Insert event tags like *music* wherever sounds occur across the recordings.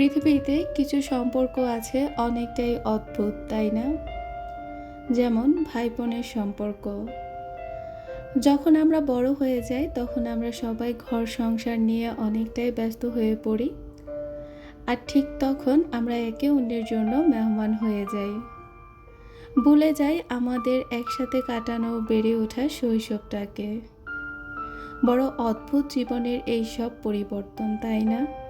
পৃথিবীতে কিছু সম্পর্ক আছে অনেকটাই অদ্ভুত, তাই না? যেমন ভাই বোনের সম্পর্ক। যখন আমরা বড় হয়ে যাই, তখন আমরা সবাই ঘর সংসার নিয়ে অনেকটাই ব্যস্ত হয়ে পড়ি। আর ঠিক তখন আমরা একে অন্যের জন্য মেহমান হয়ে যাই। ভুলে যাই আমাদের একসাথে কাটানো বেড়ে ওঠা শৈশবটাকে। বড় অদ্ভুত জীবনের এই সব পরিবর্তন, তাই না?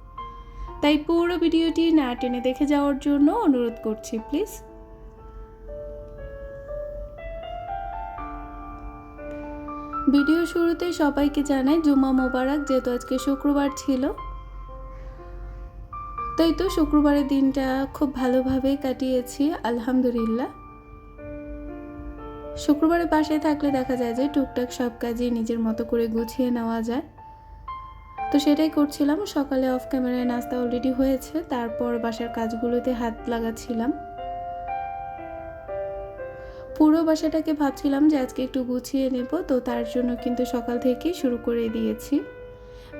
তাই পুরো ভিডিওটি না টেনে দেখে যাওয়ার জন্য অনুরোধ করছি, প্লিজ। ভিডিও শুরুতে সবাইকে জানাই জুমা মোবারক, যেহেতু আজকে শুক্রবার ছিল। তাই তো শুক্রবারের দিনটা খুব ভালোভাবে কাটিয়েছি, আলহামদুলিল্লাহ। শুক্রবারে বাসায় থাকলে দেখা যায় যে টুকটাক সব কাজই নিজের মতো করে গুছিয়ে নেওয়া যায়। তো সেটাই করছিলাম। সকালে অফ ক্যামেরায় নাস্তা অলরেডি হয়েছে, তারপর বাসার কাজগুলোতে হাত লাগাচ্ছিলাম। পুরো বাসাটাকে ভাবছিলাম যে আজকে একটু গুছিয়ে নেব, তো তার জন্য কিন্তু সকাল থেকেই শুরু করে দিয়েছি।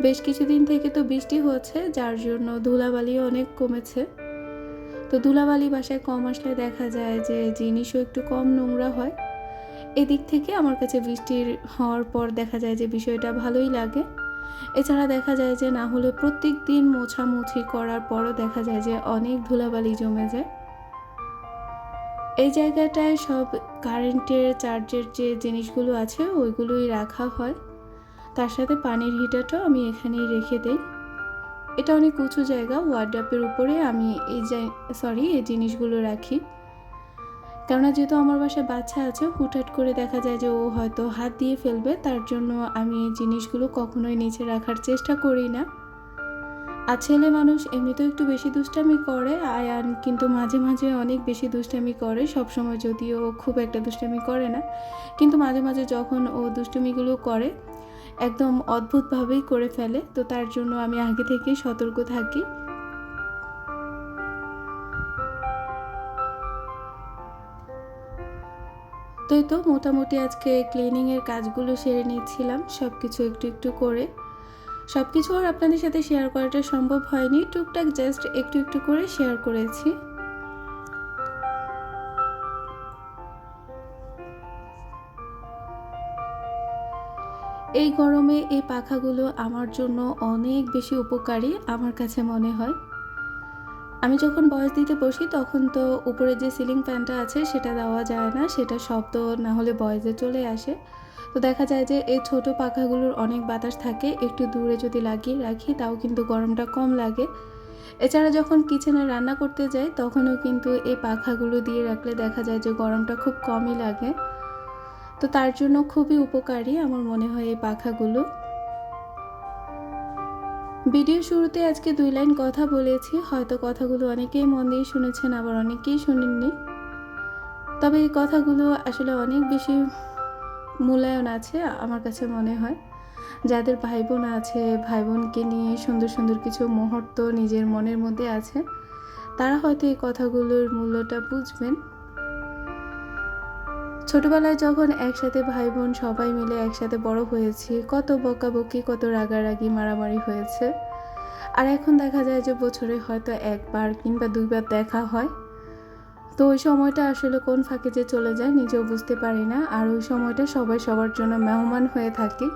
বেশ কিছুদিন থেকে তো বৃষ্টি হচ্ছে, যার জন্য ধুলাবালিও অনেক কমেছে। তো ধুলাবালি বাসায় কম আসলে দেখা যায় যে জিনিসও একটু কম নোংরা হয়। এদিক থেকে আমার কাছে বৃষ্টির হওয়ার পর দেখা যায় যে বিষয়টা ভালোই লাগে। এছাড়া দেখা যায় যে না হলে প্রত্যেক দিন মোছামুছি করার পরও দেখা যায় যে অনেক ধুলাবালি জমে যায়। এই জায়গাটায় সব কারেন্টের, চার্জের যে জিনিসগুলো আছে ওইগুলোই রাখা হয়। তার সাথে পানির হিটারটাও আমি এখানেই রেখে দেই। এটা অনেক উঁচু জায়গা ওয়ার্ডাপের উপরে আমি এই সরি এই জিনিসগুলো রাখি। কেননা যেহেতু আমার বাসায় বাচ্চা আছে, হুটহাট করে দেখা যায় যে ও হয়তো হাত দিয়ে ফেলবে, তার জন্য আমি এই জিনিসগুলো কখনোই নিচে রাখার চেষ্টা করি না। আর ছেলে মানুষ এমনিতেও একটু বেশি দুষ্টামি করে, আয়ান কিন্তু মাঝে মাঝে অনেক বেশি দুষ্টামি করে, সবসময় যদিও খুব একটা দুষ্টামি করে না। কিন্তু মাঝে মাঝে যখন ও দুষ্টুমিগুলো করে, একদম অদ্ভুতভাবেই করে ফেলে, তো তার জন্য আমি আগে থেকেই সতর্ক থাকি। তো এই তো মোটামুটি আজকে ক্লিনিংয়ের কাজগুলো সেরে নিচ্ছিলাম সব কিছু একটু একটু করে। সব কিছু আর আপনাদের সাথে শেয়ার করাটা সম্ভব হয়নি, টুকটাক জাস্ট একটু একটু করে শেয়ার করেছি। এই গরমে এই পাখাগুলো আমার জন্য অনেক বেশি উপকারী, আমার কাছে মনে হয়। আমি যখন বয়স দিতে বসি, তখন তো উপরে যে সিলিং ফ্যানটা আছে, সেটা দেওয়া যায় না। সেটা শব্দ না হলে বয়সে চলে আসে। তো দেখা যায় যে, এই ছোট পাখাগুলোর অনেক বাতাস থাকে। একটু দূরে যদি লাগিয়ে রাখি, তাও কিন্তু গরমটা কম লাগে। এছাড়া যখন কিচেনে রান্না করতে যাই, তখনও কিন্তু এই পাখাগুলো দিয়ে রাখলে দেখা যায় যে, গরমটা খুব কমই লাগে। তো তার জন্য খুবই উপকারী, আমার মনে হয়, এই পাখাগুলো। ভিডিও শুরুতে আজকে দুই লাইন কথা বলেছি। হয়তো কথাগুলো অনেকেই মন দিয়ে শুনেছেন, আবার অনেকেই শুনেননি। তবে এই কথাগুলো আসলে অনেক বেশি মূল্যায়ন আছে আমার কাছে মনে হয়। যাদের ভাই বোন আছে ভাই বোনকে নিয়ে সুন্দর সুন্দর কিছু মুহূর্ত নিজের মনের মধ্যে আছে, তারা হয়তো এই কথাগুলোর মূল্যটা বুঝবেন। ছোটবেলায় যখন একসাথে ভাই বোন সবাই মিলে একসাথে বড় হয়েছি, কত বকাবকি, কত রাগারাগি, মারামারি হয়েছে। আর এখন দেখা যায় যে বছরে হয়তো একবার কিংবা দুইবার দেখা হয়। তো ওই সময়টা আসলে কোন ফাঁকে যে চলে যায় নিজেও বুঝতে পারি না। আর ওই সময়টা সবাই সবার জন্য মেহমান হয়ে থাকি।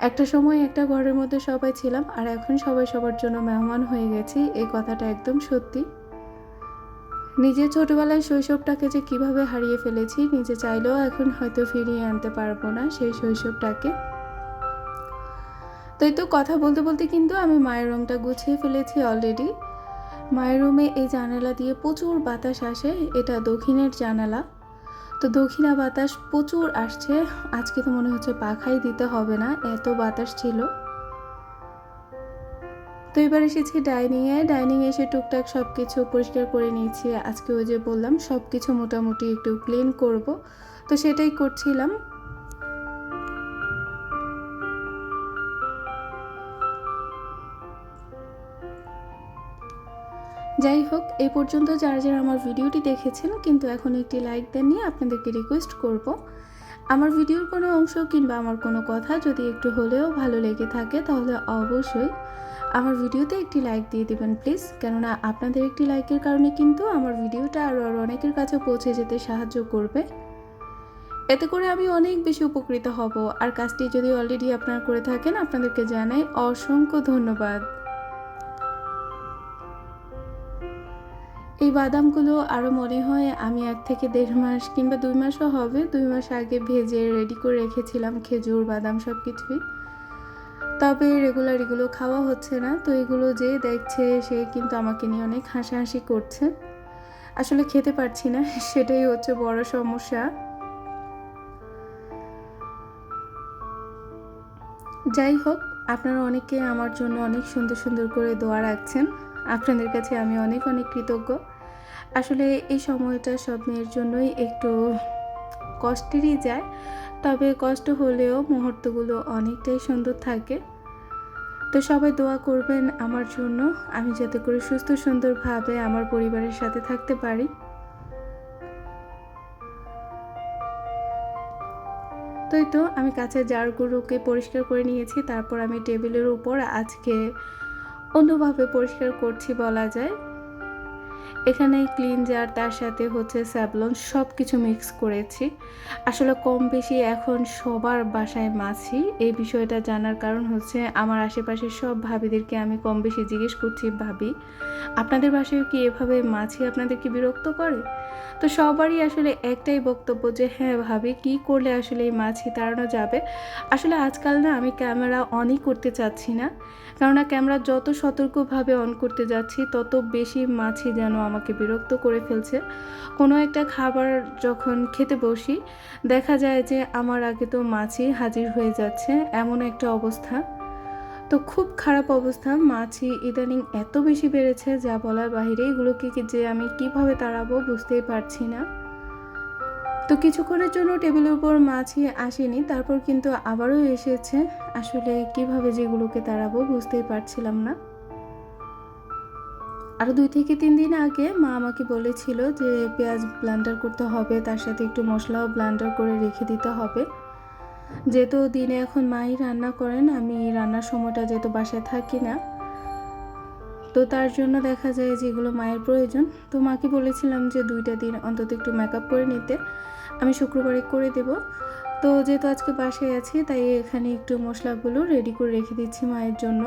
একটা সময় একটা ঘরের মধ্যে সবাই ছিলাম, আর এখন সবাই সবার জন্য মেহমান হয়ে গেছি। এই কথাটা একদম সত্যি। নিজের ছোটবেলায় শৈশবটাকে যে কীভাবে হারিয়ে ফেলেছি, নিজে চাইলেও এখন হয়তো ফিরিয়ে আনতে পারব না সেই শৈশবটাকে। তাই তো কথা বলতে বলতে কিন্তু আমি মায়ের রুমটা গুছিয়ে ফেলেছি অলরেডি মায়ের রুমে এই জানালা দিয়ে প্রচুর বাতাস আসে, এটা দক্ষিণের জানালা। তো দক্ষিণা বাতাস প্রচুর আসছে, আজকে তো মনে হচ্ছে পাখাই দিতে হবে না, এত বাতাস ছিল। তো এবার এসেছি ডাইনিংয়ে। ডাইনিংয়ে এসে টুকটাক সব কিছু পরিষ্কার করে নিয়েছি। আজকে ওই যে বললাম সব কিছু মোটামুটি একটু ক্লিন করব। তো সেটাই করছিলাম। যাই হোক, এ পর্যন্ত যারা যারা আমার ভিডিওটি দেখেছেন, কিন্তু এখন একটি লাইক দেননি, আপনাদেরকে রিকোয়েস্ট করব। আমার ভিডিওর কোনো অংশ কিংবা আমার কোনো কথা যদি একটু হলেও ভালো লেগে থাকে, তাহলে অবশ্যই আমার ভিডিওতে একটি লাইক দিয়ে দেবেন প্লিজ কেননা আপনাদের একটি লাইকের কারণে কিন্তু আমার ভিডিওটা আরও আরও অনেকের কাছে পৌঁছে যেতে সাহায্য করবে। এতে করে আমি অনেক বেশি উপকৃত হব। আর কাজটি যদি অলরেডি আপনারা করে থাকেন, আপনাদেরকে জানাই অসংখ্য ধন্যবাদ। এই বাদামগুলো আরও মনে হয় আমি এক থেকে দেড় মাস কিংবা দুই মাসও হবে, দুই মাস আগে ভেজে রেডি করে রেখেছিলাম খেজুর, বাদাম সব কিছুই তবে রেগুলার এগুলো খাওয়া হচ্ছে না। তো এগুলো যে দেখছে সে কিন্তু আমাকে নিয়ে অনেক হাসাহাসি করছে। আসলে খেতে পারছি না, *laughs* সেটাই হচ্ছে বড় সমস্যা। যাই হোক, আপনারা অনেকে আমার জন্য অনেক সুন্দর সুন্দর করে দোয়া রাখছেন। আপনাদের কাছে আমি অনেক অনেক কৃতজ্ঞ। আসলে এই সময়টা সব মেয়ের জন্যই একটু কষ্টেরই যায়। তবে কষ্ট হলেও মুহূর্তগুলো অনেকটাই সুন্দর থাকে। তো সবাই দোয়া করবেন আমার জন্য। আমি যাতে করে সুস্থ, সুন্দরভাবে আমার পরিবারের সাথে থাকতে পারি। তো তো আমি কাছে জারগুলোকে পরিষ্কার করে নিয়েছি। তারপর আমি টেবিলের উপর আজকে অন্যভাবে পরিষ্কার করছি বলা যায়। এখানে ক্লিনজার, তার সাথে হচ্ছে স্যাবলন সব কিছু মিক্স করেছি। আসলে কম বেশি এখন সবার বাসায় মাছি। এই বিষয়টা জানার কারণ হচ্ছে আমার আশেপাশের সব ভাবিদেরকে আমি কম বেশি জিজ্ঞেস করছি, ভাবি, আপনাদের বাসায় কি এভাবে মাছি আপনাদেরকে বিরক্ত করে? তো সবারই আসলে একটাই বক্তব্য যে হ্যাঁ ভাবি, কি করলে আসলে এই মাছি তাড়ানো যাবে? আসলে আজকাল না আমি ক্যামেরা অনই করতে চাচ্ছি না। কেননা ক্যামেরা যত সতর্কভাবে অন করতে যাচ্ছি, তত বেশি মাছি যেন আমাকে বিরক্ত করে ফেলছে। কোনো একটা খাবার যখন খেতে বসি, দেখা যায় যে আমার আগে তো মাছি হাজির হয়ে যাচ্ছে, এমন একটা অবস্থা। তো খুব খারাপ অবস্থা, মাছি ইদানিং এত বেশি বেড়েছে যা বলার বাইরে এগুলোকে যে আমি কীভাবে তাড়াবো বুঝতেই পারছি না। তো কিছুক্ষণের জন্য টেবিলের উপর মাছি আসেনি, তারপর কিন্তু আবারও এসেছে। আসলে কীভাবে যেগুলোকে তাড়াবো বুঝতেই পারছিলাম না। আরও দুই থেকে তিন দিন আগে মা আমাকে বলেছিল যে পেঁয়াজ ব্লান্ডার করতে হবে, তার সাথে একটু মশলাও ব্লান্ডার করে রেখে দিতে হবে। যেহেতু দিনে এখন মাই রান্না করেন, আমি রান্নার সময়টা যেহেতু বাসায় থাকি না, তো তার জন্য দেখা যায় যেগুলো মায়ের প্রয়োজন। তো মাকে বলেছিলাম যে দুইটা দিন অন্তত একটু মেকআপ করে নিতে, আমি শুক্রবারে করে দেব। তো যেহেতু আজকে বাসায় আছি, তাই এখানে একটু মশলাগুলো রেডি করে রেখে দিচ্ছি মায়ের জন্য।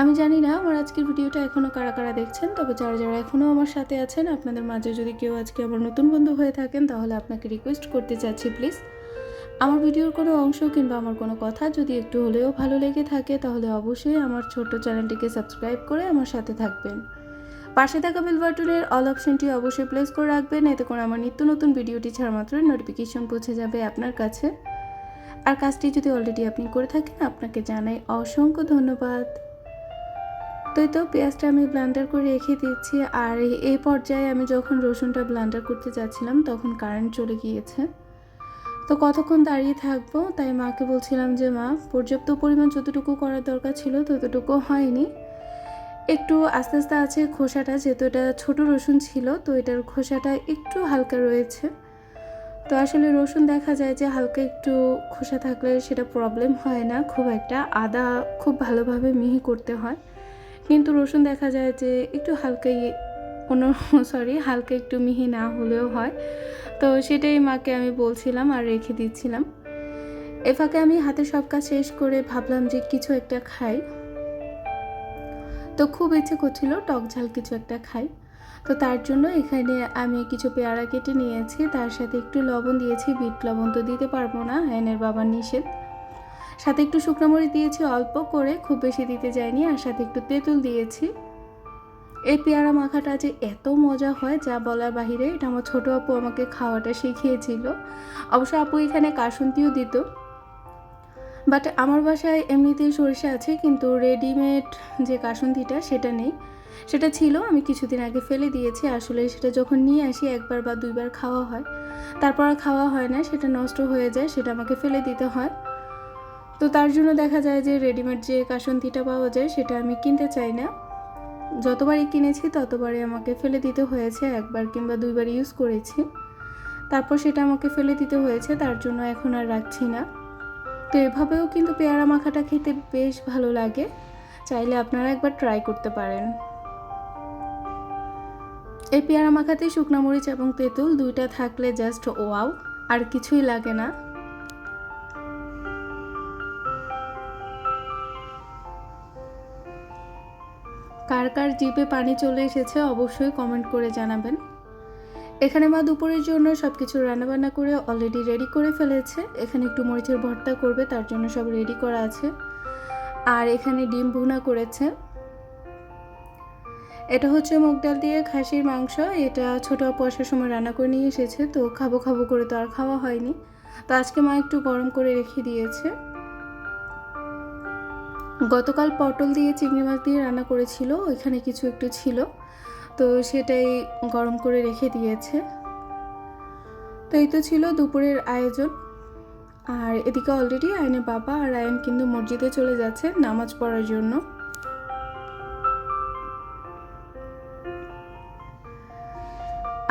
আমি জানি না আমার আজকের ভিডিওটা এখনও কারা কারা দেখছেন, তবে যারা যারা এখনও আমার সাথে আছেন, আপনাদের মাঝে যদি কেউ আজকে আমার নতুন বন্ধু হয়ে থাকেন, তাহলে আপনাকে রিকোয়েস্ট করতে চাচ্ছি প্লিজ আমার ভিডিওর কোনো অংশ কিংবা আমার কোনো কথা যদি একটু হলেও ভালো লেগে থাকে, তাহলে অবশ্যই আমার ছোট্ট চ্যানেলটিকে সাবস্ক্রাইব করে আমার সাথে থাকবেন। পাশে থাকা বেল বাটনের অল অপশনটি অবশ্যই প্লেস করে রাখবেন, এতে করে আমার নিত্য নতুন ভিডিওটি ছাড়া মাত্র নোটিফিকেশন পৌঁছে যাবে আপনার কাছে। আর কাজটি যদি অলরেডি আপনি করে থাকেন, আপনাকে জানাই অসংখ্য ধন্যবাদ। তো তো পেঁয়াজটা আমি ব্লান্ডার করে রেখে দিচ্ছি আর এই পর্যায়ে আমি যখন রসুনটা ব্লান্ডার করতে যাচ্ছিলাম, তখন কারেন্ট চলে গিয়েছে। তো কতক্ষণ দাঁড়িয়ে থাকব? তাই মাকে বলছিলাম যে, মা, পর্যাপ্ত পরিমাণ যতটুকু করার দরকার ছিল, ততটুকু হয়নি। একটু আস্তে আস্তে আছে খোসাটা, যেহেতু এটা ছোটো রসুন ছিল, তো এটার খোসাটা একটু হালকা রয়েছে। তো আসলে রসুন দেখা যায় যে, হালকা একটু খোসা থাকলে সেটা প্রবলেম হয় না। খুব একটা আদা খুব ভালোভাবে মিহি করতে হয়। কিন্তু রসুন দেখা যায় যে একটু হালকাই অন্য সরি হালকা একটু মিহি না হলেও হয়। তো সেটাই মাকে আমি বলছিলাম আর রেখে দিচ্ছিলাম। এ ফাঁকে আমি হাতে সব কাজ শেষ করে ভাবলাম যে কিছু একটা খাই। তো খুব ইচ্ছে করছিল টক ঝাল কিছু একটা খাই। তো তার জন্য এখানে আমি কিছু পেয়ারা কেটে নিয়েছি। তার সাথে একটু লবণ দিয়েছি। বিট লবণ তো দিতে পারব না হ্যানের বাবার নিষেধ। সাথে একটু শুকনো মরিচ দিয়েছি, অল্প করে, খুব বেশি দিতে যায়নি আর সাথে একটু তেঁতুল দিয়েছি। এই পেয়ারা মাখাটা যে এত মজা হয়, যা বলার বাহিরে, এটা আমার ছোটো আপু আমাকে খাওয়াটা শিখিয়েছিল। অবশ্য আপু এখানে কাসুন্তিও দিত। বাট আমার বাসায় এমনিতেই সরিষা আছে, কিন্তু রেডিমেড যে কাসুন্দিটা সেটা নেই। সেটা ছিল, আমি কিছুদিন আগে ফেলে দিয়েছি। আসলে সেটা যখন নিয়ে আসি, একবার বা দুইবার খাওয়া হয়। তারপর আর খাওয়া হয় না, সেটা নষ্ট হয়ে যায়, সেটা আমাকে ফেলে দিতে হয়। তো তার জন্য দেখা যায় যে রেডিমেড যে কাসন্তিটা পাওয়া যায়, সেটা আমি কিনতে চাই না। যতবারই কিনেছি, ততবারই আমাকে ফেলে দিতে হয়েছে। একবার কিংবা দুইবার ইউজ করেছি। তারপর সেটা আমাকে ফেলে দিতে হয়েছে, তার জন্য এখন আর রাখছি না। তো এভাবেও কিন্তু পেয়ারা মাখাটা খেতে বেশ ভালো লাগে। চাইলে আপনারা একবার ট্রাই করতে পারেন। এই পেয়ারা মাখাতে শুকনো মরিচ এবং তেঁতুল দুইটা থাকলে জাস্ট ওয়াও আর কিছুই লাগে না। কার জিপে পানি চলে এসেছে, অবশ্যই কমেন্ট করে জানাবেন। এখানে মা দুপুরের জন্য সব কিছু রান্নাবান্না করে অলরেডি রেডি করে ফেলেছে। এখানে একটু মরিচের ভর্তা করবে, তার জন্য সব রেডি করা আছে। আর এখানে ডিম ভুনা করেছে। এটা হচ্ছে মুগ ডাল দিয়ে খাসির মাংস, এটা ছোট পয়সার সময় রান্না করে নিয়ে এসেছে, তো খাব খাব করে তো আর খাওয়া হয়নি। তো আজকে মা একটু গরম করে রেখে দিয়েছে। গতকাল পটল দিয়ে চিংড়ি মাছ দিয়ে রান্না করেছিল, ওইখানে কিছু একটু ছিল। তো সেটাই গরম করে রেখে দিয়েছে। তো এই তো ছিল দুপুরের আয়োজন। আর এদিকে অলরেডি আয়নের বাবা আর আয়ন কিন্তু মসজিদে চলে যাচ্ছে নামাজ পড়ার জন্য।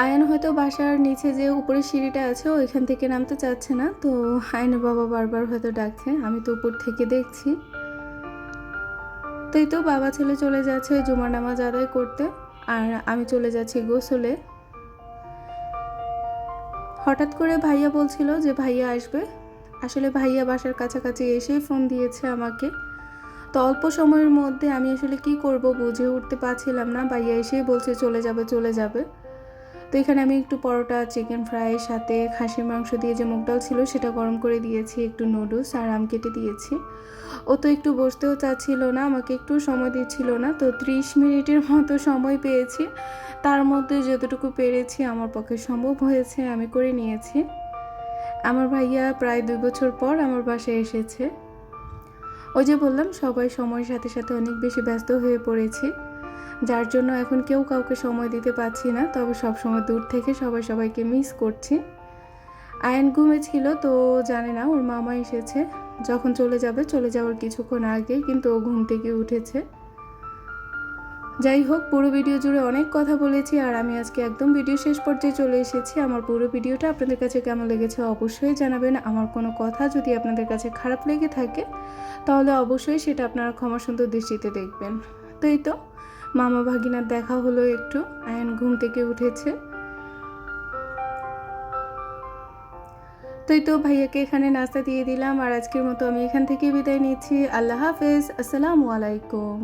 আয়ন হয়তো বাসার নিচে যে উপরে সিঁড়িটা আছে, ওইখান থেকে নামতে চাচ্ছে না। তো আয়নের বাবা বারবার হয়তো ডাকছে, আমি তো উপর থেকে দেখছি। তো তো বাবা ছেলে চলে যাচ্ছে জুমা নামাজ আদায় করতে। আর আমি চলে যাচ্ছি গোসলে। হঠাৎ করে ভাইয়া বলছিল যে ভাইয়া আসবে। আসলে ভাইয়া বাসার কাছাকাছি এসেই ফোন দিয়েছে আমাকে। তো অল্প সময়ের মধ্যে আমি আসলে কি করব বুঝে উঠতে পারছিলাম না। ভাইয়া এসেই বলছে চলে যাবে চলে যাবে। তো এখানে আমি একটু পরোটা চিকেন ফ্রাইয়ের সাথে খাসির মাংস দিয়ে যে মুগ ডাল ছিল সেটা গরম করে দিয়েছি একটু নুডলস আর আম কেটে দিয়েছি। ও তো একটু বসতেও চাচ্ছিল না, আমাকে একটু সময় দিচ্ছিল না, তো ত্রিশ মিনিটের মতো সময় পেয়েছি। তার মধ্যে যতটুকু পেরেছি আমার পক্ষে সম্ভব হয়েছে, আমি করে নিয়েছি। আমার ভাইয়া প্রায় দুই বছর পর আমার বাসায় এসেছে। ওই যে বললাম, সবাই সময়ের সাথে সাথে অনেক বেশি ব্যস্ত হয়ে পড়েছি। যার জন্য এখন কেউ কাউকে সময় দিতে পারছি না, তবে সব সময় দূর থেকে সবাই সবাইকে মিস করছি। আয়ন ঘুমে ছিল তো জানে না, ওর মামা এসেছে। যখন চলে যাবে, চলে যাওয়ার কিছুক্ষণ আগে কিন্তু ও ঘুম থেকে উঠেছে। যাই হোক, পুরো ভিডিও জুড়ে অনেক কথা বলেছি আর আমি আজকে একদম ভিডিও শেষ পর্যায়ে চলে এসেছি। আমার পুরো ভিডিওটা আপনাদের কাছে কেমন লেগেছে অবশ্যই জানাবেন। আমার কোনো কথা যদি আপনাদের কাছে খারাপ লেগে থাকে, তাহলে অবশ্যই সেটা আপনারা ক্ষমা সুন্দর দৃষ্টিতে দেখবেন। তো এই তো মামা ভাগিনার দেখা হলো একটু। আয়ন ঘুম থেকে উঠেছে। তাই তো ভাইয়াকে এখানে নাস্তা দিয়ে দিলাম, আর আজকের মতো আমি এখান থেকে বিদায় নিচ্ছি। আল্লাহ হাফেজ, আসসালামু আলাইকুম।